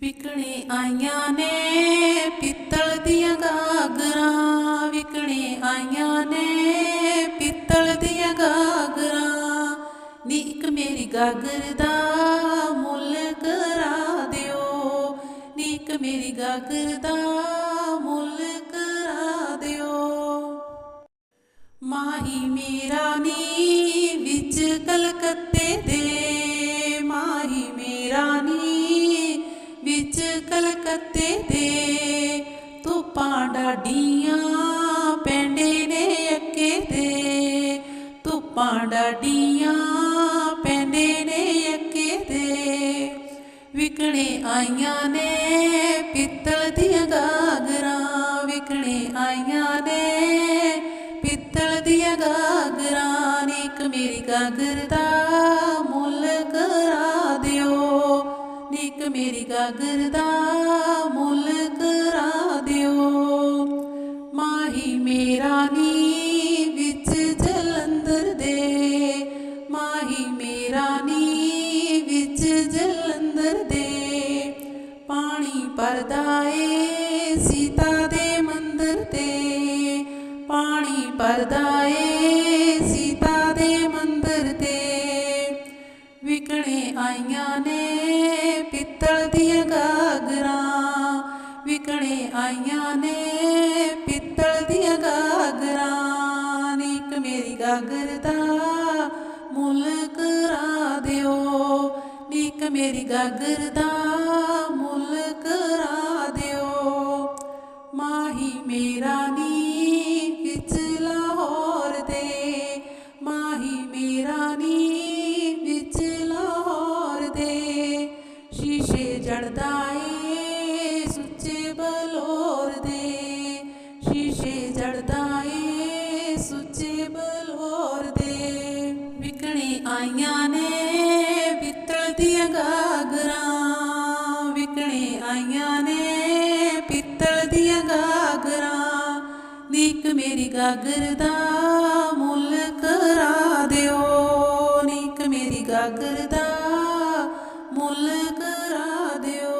ਵਿਕਣੇ ਆਈਆਂ ਨੇ, ਪਿੱਤਲ ਦੀਆਂ ਗਾਗਰਾਂ। ਵਿਕਣੇ ਆਈਆਂ ਨੇ, ਪਿੱਤਲ ਦੀਆਂ ਗਾਗਰਾਂ। ਨੀ ਇੱਕ ਮੇਰੀ ਗਾਗਰ ਦਾ ਮੁੱਲ ਕਰਾ ਦਿਓ। ਨੀ ਇੱਕ ਮੇਰੀ ਗਾਗਰ ਦਾ ਮੁੱਲ ਕਰਾ ਦਿਓ। ਮਾਹੀ ਮੇਰਾ ਨੀ ਵਿੱਚ ਕਲਕੱਤੇ ਦੇ। ਮਾਹੀ ਮੇਰਾ ਨੀ ਕਲਕੱਤੇ ਦੇ ਧੁੱਪਾਂ ਡੀਆਂ ਪੈਂਡੇ ਨੇ ਅੱਕੇ ਦੇ ਧੁੱਪਾਂ ਡੀਆਂ ਪੈਂਡੇ ਨੇ ਅੱਕੇ ਦੇ ਵਿਕਣੇ ਆਈਆਂ ਨੇ ਪਿੱਤਲ ਦੀਆਂ ਗਾਗਰਾਂ। ਵਿਕਣੇ ਆਈਆਂ ਨੇ ਪਿੱਤਲ ਦੀਆਂ ਗਾਗਰਾਂ ਨੇ। ਇੱਕ ਮੇਰੀ ਗਾਗਰ ਦਾ ਮਾਹੀ ਵਿੱਚ ਜਲੰਧਰ ਦੇ ਪਾਣੀ ਪਰਦਾ ਏ ਸੀਤਾ ਦੇ ਮੰਦਰ ਤੇ। ਪਾਣੀ ਪਰਦਾ ਏ ਸੀਤਾ ਦੇ ਮੰਦਰ ਤੇ। ਵਿਕਣੇ ਆਈਆਂ ਨੇ ਪਿੱਤਲ ਦੀਆਂ ਗਾਗਰਾਂ ਵਿਕਣੇ ਆਈਆਂ ਨੇ ਪਿੱਤਲ ਦੀਆਂ ਗਾਗਰਾਂ ਨੀ ਇੱਕ ਮੇਰੀ ਗਾਗਰ ਦਾ ਮੁੱਲ ਕਰਾ ਦਿਓ। ਨੀ ਇੱਕ ਮੇਰੀ ਗਾਗਰ ਦਾ ਮੁੱਲ ਕਰਾ ਦਿਓ। ਮਾਹੀ ਮੇਰਾ ਨੀ ਵਿੱਚ ਲਾਹੌਰ ਦੇ। ਮਾਹੀ ਮੇਰਾ ਨੀ ਵਿੱਚ ਲਾਹੌਰ ਦੇ। ਸ਼ੀਸ਼ੇ ਜੜਦਾ ਏ ਸੁੱਚੇ ਬਲੋਰ ਦੇ। ਸ਼ੀਸ਼ੇ ਜੜਦਾ ਏ ਸੁੱਚੇ ਬਲੋਰ ਆਈਆਂ ਨੇ ਪਿੱਤਲ ਦੀਆਂ ਗਾਗਰਾਂ ਵਿਕਣੇ ਆਈਆਂ ਨੇ ਪਿੱਤਲ ਦੀਆਂ ਗਾਗਰਾਂ ਨੀਕ ਮੇਰੀ ਗਾਗਰ ਦਾ ਮੁੱਲ ਕਰਾ ਦਿਓ। ਨੀਕ ਮੇਰੀ ਗਾਗਰ ਦਾ ਮੁੱਲ ਕਰਾ ਦਿਓ।